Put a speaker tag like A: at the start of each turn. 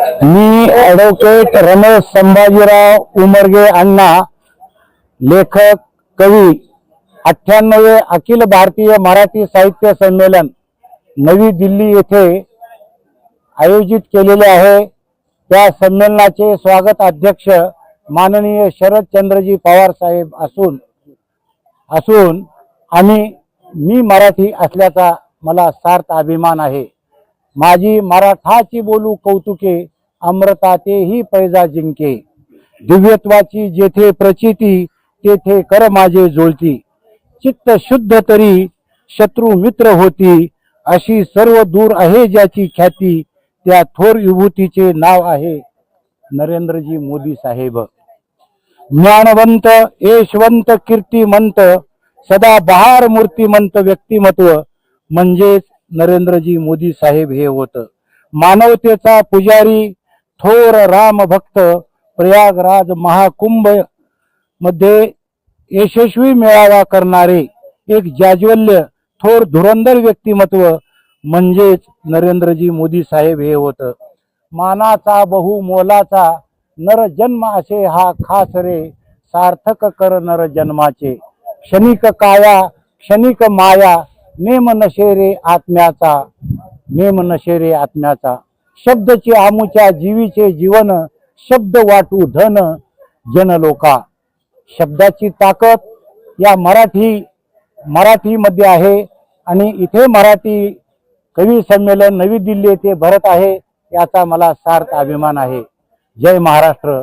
A: मी advocate Ramesh Sambhajirao Umarge Anna लेखक कवी अठ्ठ्याण्णवे अखिल भारतीय मराठी साहित्य संमेलन नवी दिल्ली येथे आयोजित केलेले आहे. त्या संमेलनाचे स्वागत अध्यक्ष माननीय शरदचंद्रजी पवार साहेब असून असून आम्ही मी मराठी असल्याचा मला सार्थ अभिमान आहे. माझी मराठाची बोलू कौतुके अमृता तेही पैजा जिंके. दिव्यत्वाची जेथे प्रचिती तेथे कर माझे जुळती चित्त शुद्ध तरी शत्रू मित्र होती. अशी सर्व दूर आहे ज्याची ख्याती त्या थोर विभूतीचे नाव आहे नरेंद्रजी मोदी साहेब. ज्ञानवंत यशवंत कीर्तिमंत सदा बहार मूर्तिमंत व्यक्तिमत्व म्हणजेच नरेंद्रजी मोदी साहेब हे होत. मानवतेचा पुजारी थोर राम भक्त प्रयागराज महाकुंभमध्ये यशस्वी मेळावा करणारे एक जाज्वल्य थोर धुरंधर व्यक्तिमत्व म्हणजेच नरेंद्रजी मोदी साहेब हे होत. मानाचा बहु मोलाचा नर जन्म असे हा खास रे सार्थक कर नर जन्माचे. क्षणिक काया क्षणिक माया नेम नशेरे आत्म्याचा नेम नशेरे आत्म्याचा. शब्दचे आमुच्या जीवीचे जीवन शब्द वाटू धन जनलोका शब्दाची ताकद या मराठी मराठीमध्ये आहे आणि इथे मराठी कवी संमेलन नवी दिल्ली येथे भरत आहे याचा मला सार्थ अभिमान आहे. जय महाराष्ट्र.